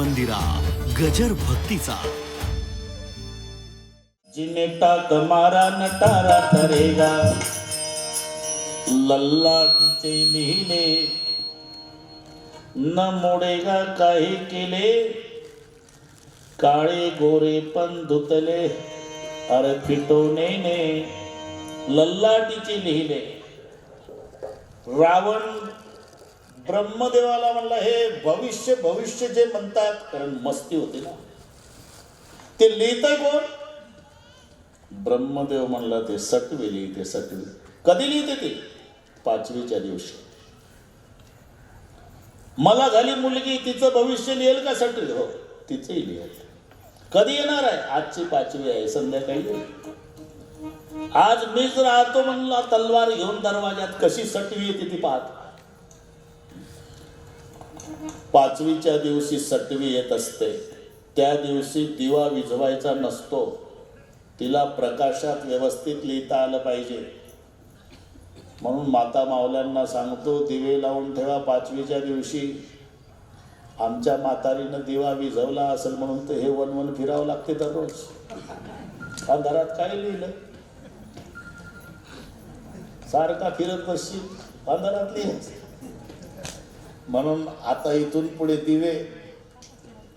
मंदिरा गजर भक्तीचा. जिने टाक मारा नटारा तरेगा तिचे लिहिले. न मोडेगा काही केले. काळे गोरे पण धुतले. अरे फिटवणे लल्लाटीचे लिहिले. रावण ब्रह्मदेवाला म्हणला हे भविष्य भविष्य जे म्हणतात कारण मस्ती होती ना. ते लिहितंय कोण? ब्रह्मदेव म्हणला ते सटवे लिहिते सटवे. कधी लिहिते ते? पाचवीच्या दिवशी. मला झाली मुलगी तिचं भविष्य लिहेल का सटवे? हो तिचंही लिहायचं कधी येणार आहे? आजची पाचवी आहे संध्याकाळी. आज आज मीच राहतो म्हणला तलवार घेऊन दरवाज्यात कशी सटवी येते ती पाहत? पाचवीच्या दिवशी सटवी येत असते. त्या दिवशी दिवा विझवायचा नसतो. तिला प्रकाशात व्यवस्थित लिहिता आलं पाहिजे. म्हणून माता मावल्यांना सांगतो दिवे लावून ठेवा पाचवीच्या दिवशी. आमच्या म्हातारीनं दिवा विझवला असेल म्हणून तर हे वन वन फिरावं लागते दररोज. हा घरात काय लिहिलं? सारखा फिरत बसशील अंधारात लिहायचं. म्हणून आता इथून पुढे दिवे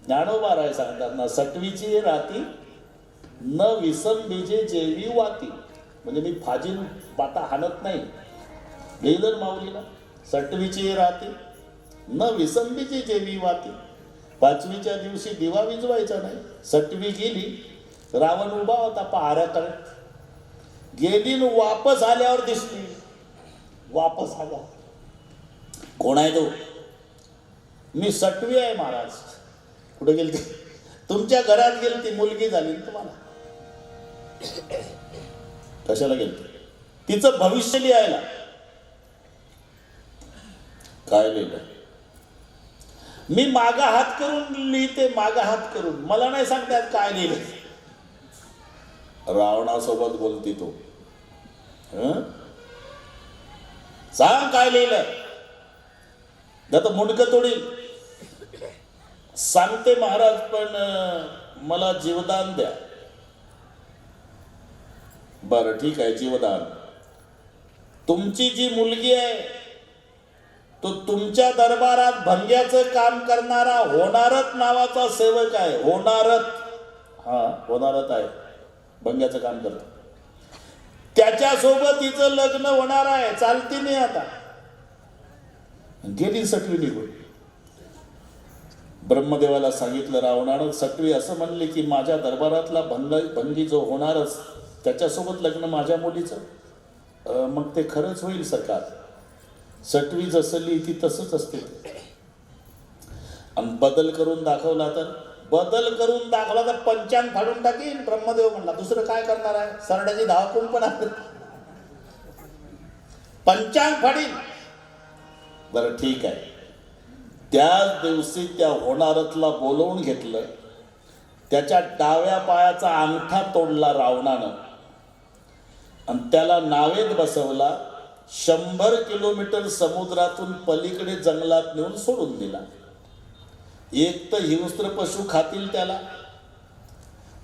ज्ञानोबा राय सांगतात ना सटवीची राती न विसंबीजे जेवी वाती. म्हणजे मी फाजील पाता हाणत नाही. लिहिलं माऊलीला सटवीची राती न विसंबीची जेवी वाती. पाचवीच्या दिवशी दिवा विजवायचा नाही. सटवी गेली रावण उभा होता पहाऱ्या करत गेली वापस आल्यावर दिसली. वापस आला कोण आहे तो? मी सटवी आहे महाराज. कुठे गेलती? तुमच्या घरात गेली ती मुलगी झाली तुम्हाला. कशाला गेलती? तिचं भविष्य लिहायला. काय लिहिलं? मी मागा हात करून लिहिते मागा हात करून. मला नाही सांगतात काय लिहिलं. रावणासोबत बोलती तो. सांग काय लिहिलं. तर मुंडकं तोडील. सांगते महाराज पण मला जीवदान द्या. बरं ठीक आहे जीवदान. तुमची जी मुलगी आहे तो तुमच्या दरबारात भंग्याचं काम करणारा होणारत नावाचा सेवक आहे. होणारत. हा होणारत आहे. भंग्याचं काम करतो. त्याच्यासोबत तिचं लग्न होणार आहे. चालती नाही आता. गेली सटवी निघून. ब्रह्मदेवाला सांगितलं रावणानं सटवी असं म्हणले की माझ्या दरबारातला भंग भंगी जो होणारच त्याच्यासोबत लग्न माझ्या मुलीचं. मग ते खरंच होईल सरकार. सटवी जसली ती तसंच असते. आणि बदल करून दाखवला तर? बदल करून दाखवला तर पंचांग फाडून टाकीन ब्रह्मदेव म्हणला. दुसरं काय करणार आहे? सरड्याची धावकून पण आहे पंचांग फाडीन. बरं ठीक आहे. त्याच दिवशी त्या होणारतला बोलवून घेतलं. त्याच्या डाव्या पायाचा अंगठा तोडला रावणानं. आणि त्याला नावेत बसवला शंभर किलोमीटर समुद्रातून पलीकडे जंगलात नेऊन सोडून दिला. एक तर हिंस्त्र पशु खातील त्याला.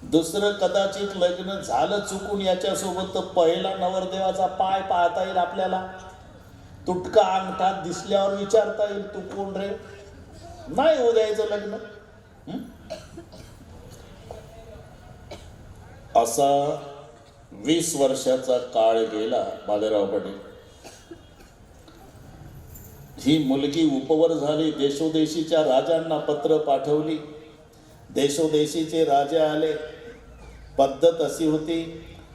दुसरं कदाचित लग्न झालं चुकून याच्यासोबत तर पहिला नवरदेवाचा पाय पाहता येईल आपल्याला. तुटका अंगठात दिसल्यावर विचारता येईल तू कोण रे? नाही उद्याचं लग्न. असा वीस वर्षाचा काळ गेला बालेराव पाटील. ही मुलगी उपवर झाली देशोदेशीच्या राजांना पत्र पाठवली. देशोदेशीचे राजे आले. पद्धत अशी होती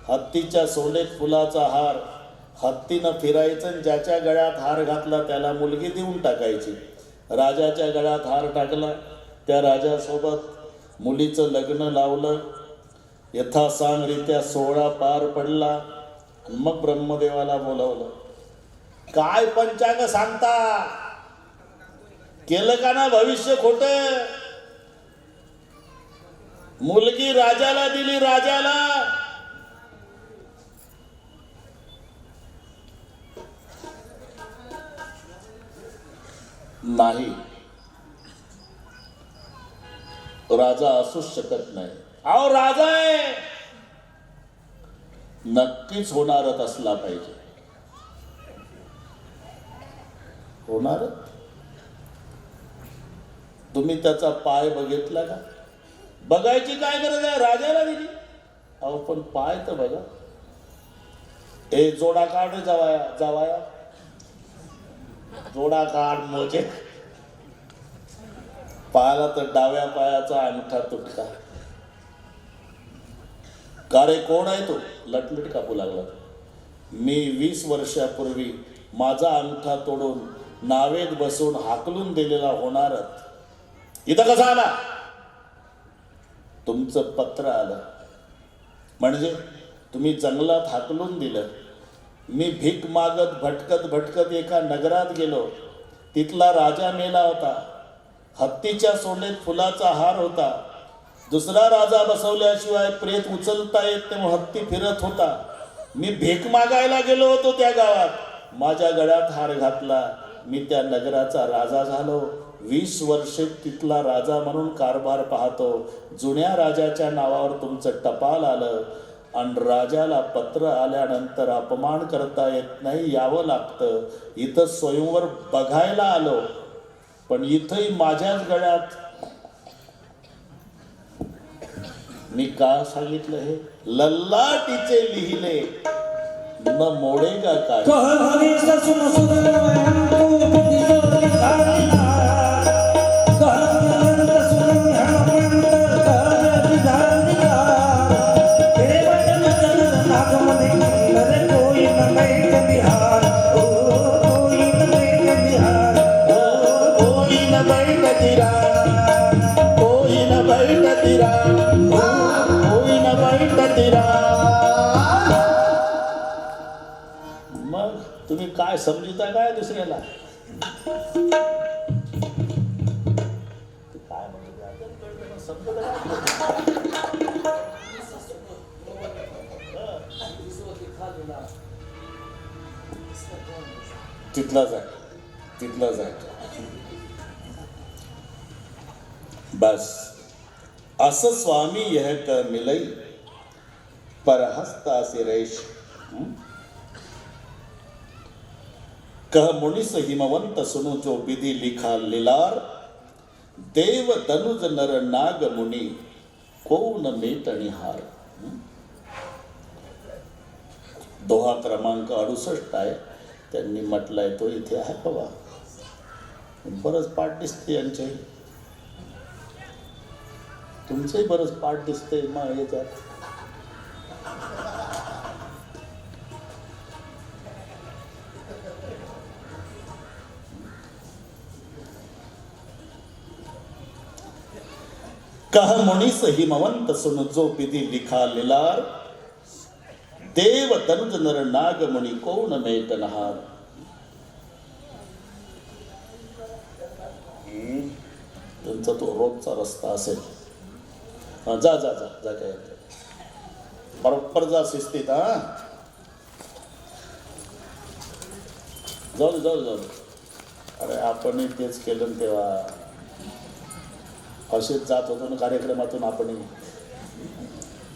हत्तीच्या सोनेत फुलाचा हार. हत्तीनं फिरायचं आणि ज्याच्या गळ्यात हार घातला त्याला मुलगी देऊन टाकायची. राजाच्या गळ्यात हार टाकला. त्या राजासोबत मुलीचं लग्न लावलं. यथासांगरित्या सोहळा पार पडला मग ब्रह्मदेवाला बोलावलं. काय पंचांग सांगता? केलं का ना भविष्य खोट? मुलगी राजाला दिली राजाला. नाही. राजा असूच शकत नाही. अहो राजा आहे. नक्कीच होणारच असला पाहिजे. होणार तुम्ही त्याचा पाय बघितला का? बघायची काय गरज आहे? राजाला दिली. अहो पण पाय तर बघा. ए जोडा काढ जावाया जावाया. जोडा मोजे म्हणजे पाहिला तर डाव्या पायाचा अंगठा तुटका का रे कोण आहे तो? लटलट कापू लागला मी वीस वर्षापूर्वी माझा अंगठा तोडून नावेत बसून हाकलून दिलेला होणारच. इथं कसा आला? तुमचं पत्र आलं. म्हणजे तुम्ही जंगलात हाकलून दिलं. मी भीक मागत भटकत भटकत एका नगरात गेलो. तिथला राजा मेला होता. हत्तीच्या सोंडेत फुलाचा हार होता. दुसरा राजा बसवल्याशिवाय प्रेत उचलता येत तेव्हा हत्ती फिरत होता. मी भीक मागायला गेलो होतो त्या गावात. माझ्या गळ्यात हार घातला. मी त्या नगराचा राजा झालो. वीस वर्षे तिथला राजा म्हणून कारभार पाहतो. जुन्या राजाच्या नावावर तुमचं टपाल आलं. आणि राजाला पत्र आल्यानंतर अपमान करता येत नाही यावं लागतं. इथं स्वयंवर बघायला आलो. पण इथंही माझ्याच गळ्यात. मी का सांगितलं हे? लल्लाटीचे लिहिले. न मोडे का काय न कोई न बैठ कोई न बैठ मग तुम्ही काय समजता काय दुसऱ्याला? काय म्हणत आहे? तिथलाच आहे. तिथलाच आहे. बस। असं स्वामी यह क मिलई परहस्ता सिरेश। कह मुनिस हिमवंत सुनु जो विधि लिखा लिलार देव तनुज नर नाग मुनी को न मेटणिहार दोहा क्रमांक अडुसष्ट आहे त्यांनी म्हटलंय तो इथे आहे बाबा. बरंच पाठ दिसते यांच्याही तुमचंही बरंच पाठ दिसतंय मग याच्यात. कह मुनीस हिमवंत सुन जो विधि लिखा लिलार. देव तनुज नर नाग मुनि कोण मेटनहार त्यांचा तो रोजचा रस्ता असेल. हां जा जा जा जा काय बरोबर जा शिस्तीत हां. जाऊ जाऊ जाऊ अरे आपणही तेच केलं तेव्हा. असेच जात होतो ना कार्यक्रमातून आपणही.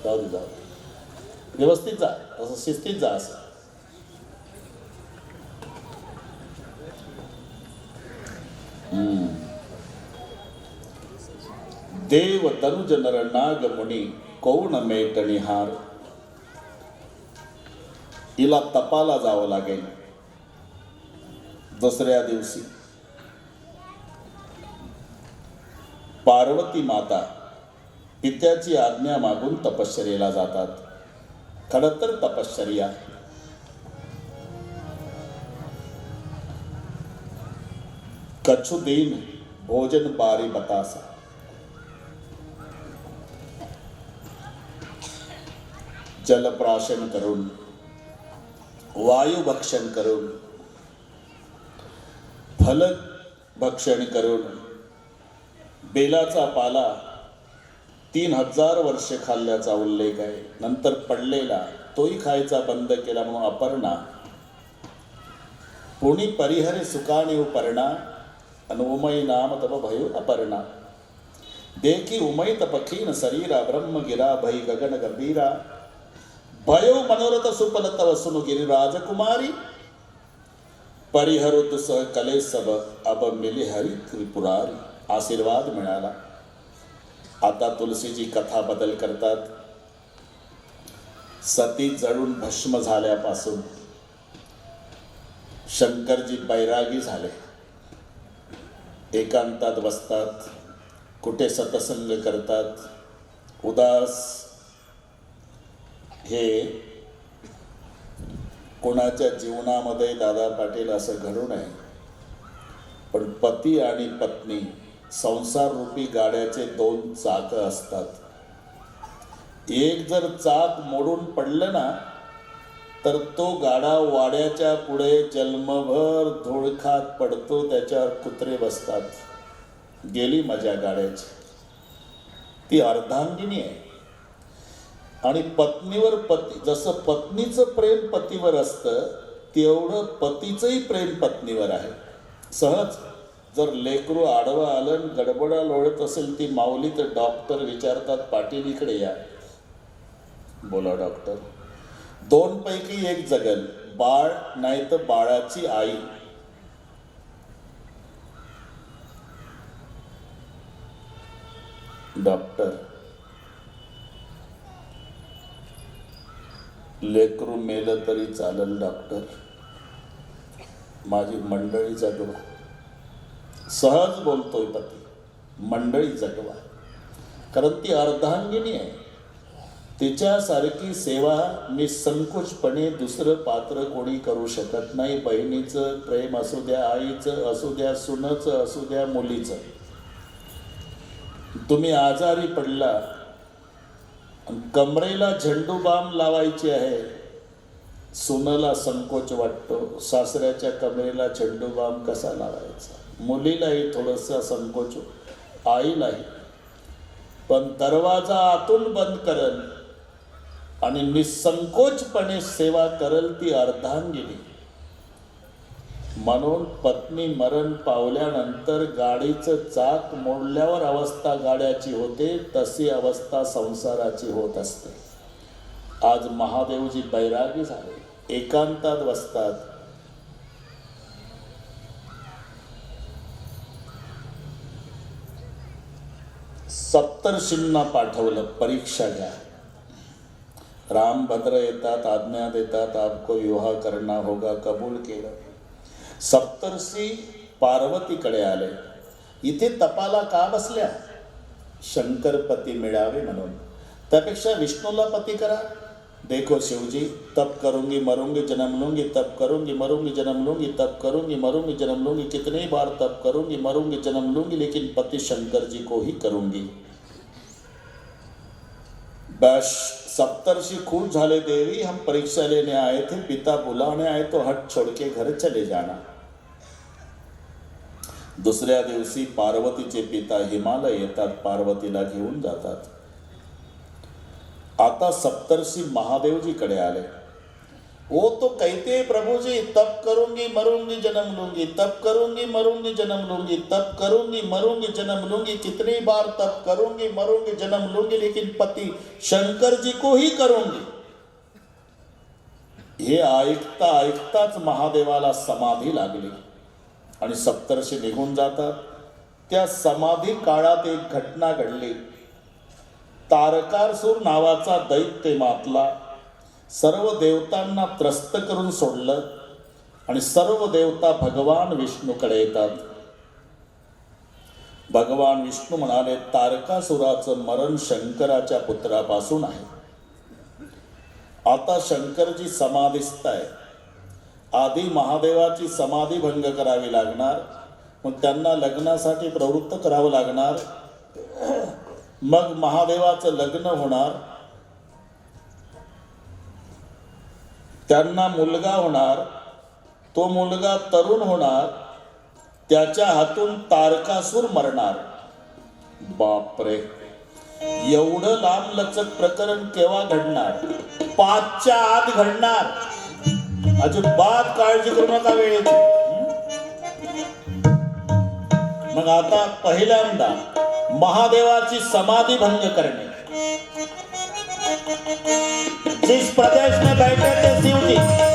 जाऊ दे जाऊ व्यवस्थित जा असं शिस्तीत जा असं. हम्म. देव तनुज नर नाग मुनी कौण हिला तपाला जावं लागेल दुसऱ्या दिवशी पार्वती माता पित्याची आज्ञा मागून तपश्चर्येला जातात खरं तर तपश्चर्या कछु दिन भोजन बारी बतासा जलप्राशन करून वायुभक्षण करून फल भक्षण करून बेलाचा पाला तीन हजार वर्ष खाल्ल्याचा उल्लेख आहे. नंतर पडलेला तोही खायचा बंद केला म्हणून अपर्णा पुणी परिहरे सुकाणी पर्णा उमय नाम तप भयो अपर्णा. देखी उमय तपखीन शरीरा ब्रह्म गिरा भई गगन गंभीरा भयो मनोरथ सुपलत वसुनु गिरिराज कुमारी परिहरुत सह कले सब अब मिले हरी त्रिपुरारी आशीर्वाद मिळाला आता तुलसीजी कथा बदल करतात सती जळून भस्म झाल्यापासून शंकरजी बैरागी झाले एकांतात बसतात कुठे सतसंग करतात उदास हे कोणाच्या जीवनामध्ये दादा पाटील असं घडू नये. पण पती आणि पत्नी संसार रूपी गाड्याचे दोन चाक असतात. एक जर चाक मोडून पडलं ना तर तो गाडा वाड्याच्या पुढे जन्मभर धुळखात पडतो त्याच्यावर कुत्रे बसतात. गेली मजा गाड्याची. ती अर्धांगिनी आहे. आणि पत्नीवर पती जसं पत्नीचं प्रेम पतीवर असतं तेवढं पतीचंही प्रेम पत्नीवर आहे. सहज जर लेकरू आडवं आलं गडबडा लोळत असेल ती माऊली तर डॉक्टर विचारतात पाटील इकडे या. बोला डॉक्टर. दोन पैकी एक जगल बाळ नाही तर बाळाची आई. डॉक्टर. लेकरू मेलं तरी चालेल डॉक्टर माझी मंडळी जगवा सहज बोलतोय पती. मंडळी जगवा कारण ती अर्धांगिनी आहे. तिच्यासारखी सेवा मी संकोचपणे दुसरं पात्र कोणी करू शकत नाही. बहिणीचं प्रेम असू द्या आईचं असू द्या सुनचं असू द्या मुलीचं. तुम्ही आजारी पडला कमरेला झेंडू बाम लावायची आहे. सुनाला संकोच वाटतो. सासऱ्याच्या कमरेला झेंडू बाम कसा लावायचा? मुलीलाही थोडंसं संकोच आईलाही. पण दरवाजा आतून बंद करल आणि निसंकोचपणे सेवा करल ती अर्धांगिनी. म्हणून पत्नी मरण पावल्यानंतर गाडीचं चाक मोडल्यावर अवस्था गाड्याची होते तशी अवस्था संसाराची होत असते. आज महादेवजी बैरागी झाले एकांतात बसतात. सप्तर्षींना पाठवलं परीक्षा घ्या. रामभद्र येतात आज्ञा देतात आपको विवाह करना होगा कबूल केलं. सप्तर्षी पार्वतीकडे आले. इथे तपाला का बसल्या? शंकरपती मिळावे म्हणून. त्यापेक्षा विष्णूला पती करा. देखो शिवजी, तप करूँगी, मरूँगी जन्म लूँगी तप करूँगी, मरूँगी जन्म लूँगी तप करूँगी, मरूँगी जन्म लूँगी कितनी बार तप करूँगी, मरूँगी जन्म लूँगी लेकिन पति शंकर जी को ही करूँगी। बस। सप्तर्षि खूब झाले देवी हम परीक्षा लेने आए थे पिता बुलाने आए तो हट छोड़ के घर चले जाना। दुसऱ्या दिवशी पार्वतीचे पिता हिमालय येतात पार्वतीला घेऊन जातात। आता सप्तर्षी महादेवजीकडे आले। वो तो कहते हैं प्रभु जी तप करूंगी मरूंगी जन्म लूंगी तप करूंगी मरूंगी जन्म लूंगी तप करूंगी मरूंगी जन्म लूंगी कितनी बार तप करूंगी मरूंगी जन्म लूंगी लेकिन पति शंकर जी को ही करूंगी। हे ऐकता ऐकताच महादेवाला समाधी लागली आणि सप्तर्षी निघून जातात. त्या समाधी काळात एक घटना घडली. तारकासूर नावाचा दैत्य मातला. सर्व देवतांना त्रस्त करून सोडलं आणि सर्व देवता भगवान विष्णूकडे येतात. भगवान विष्णू म्हणाले तारकासुराचं मरण शंकराच्या पुत्रापासून आहे. आता शंकरजी समाधीस्त आहे आधी महादेवाची समाधी भंग करावी लागणार मग त्यांना लग्नासाठी प्रवृत्त करावं लागणार मग महादेवाचं लग्न होणार त्यांना मुलगा होणार तो मुलगा तरुण होणार त्याच्या हातून तारकासूर मरणार. बापरे! एवढं लांब लचक प्रकरण केव्हा घडणार? पाचच्या आत घडणार. अजिबात काळजी करू नका वेळेत मग आता पहिल्यांदा महादेवाची समाधी भंग करणे. Diz pra Deus, né, vai perder assim um.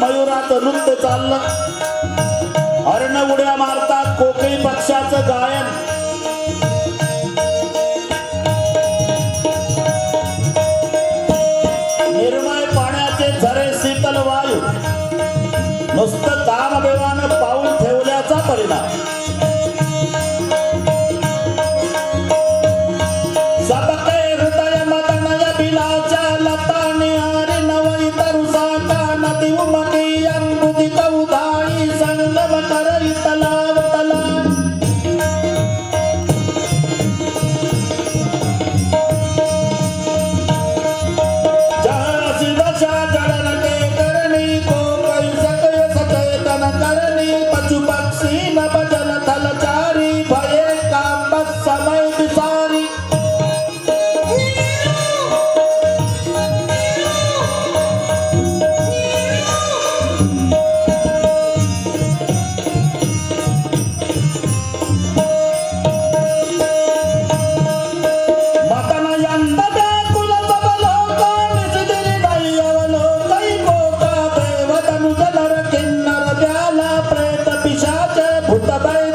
मयुराचं नृत्य चाललं. अर्ण उड्या मारतात कोकळी पक्षाचं गायन. papá.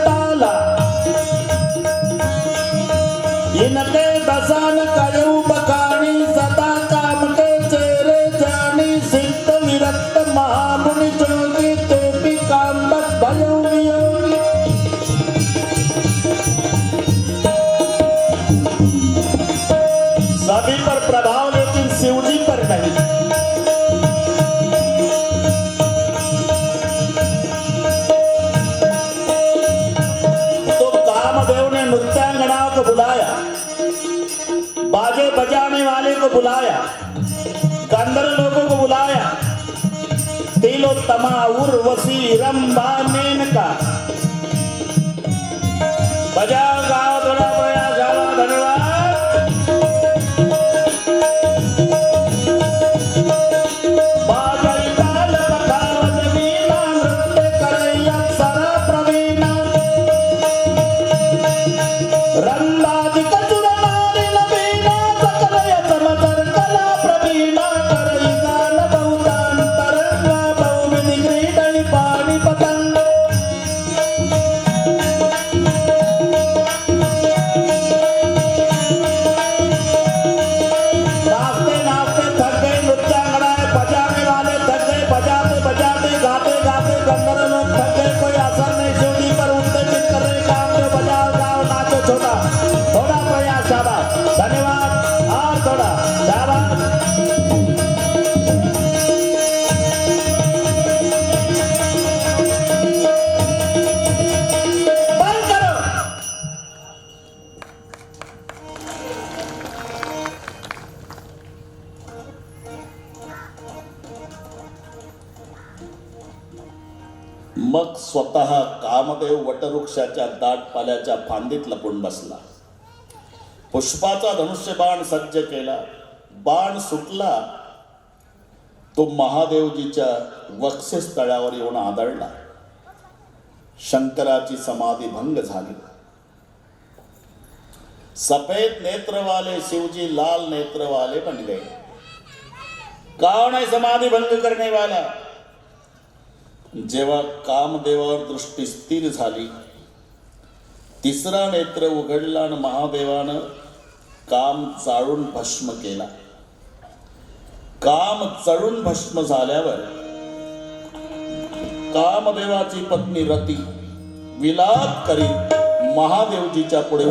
बुलाया। गंधर्व लोगों को बुलाया। तिलोत्तमा उर्वशी मेन मेनका। बजा गाओ थोड़ा कामदेव वटवृक्षाच्या दाटपाल्याच्या फांदीत लपून बसला. पुष्पाचा धनुष्य बाण सज्ज केला. बाण सुटला. तो महादेवजीच्या वक्षस्थळावर येऊन आदळला. शंकराची समाधी भंग झाली. सफेद नेत्रवाले शिवजी लाल नेत्रवाले बन का कौन है भंग करणे वाला? जेव्हा कामदेवावर दृष्टी स्थिर झाली तिसरा नेत्र उघडला आणि महादेवानं काम चाळून भस्म केला. काम चळून भस्म झाल्यावर कामदेवाची पत्नी रती विलाप करीत महादेवजीच्या पुढे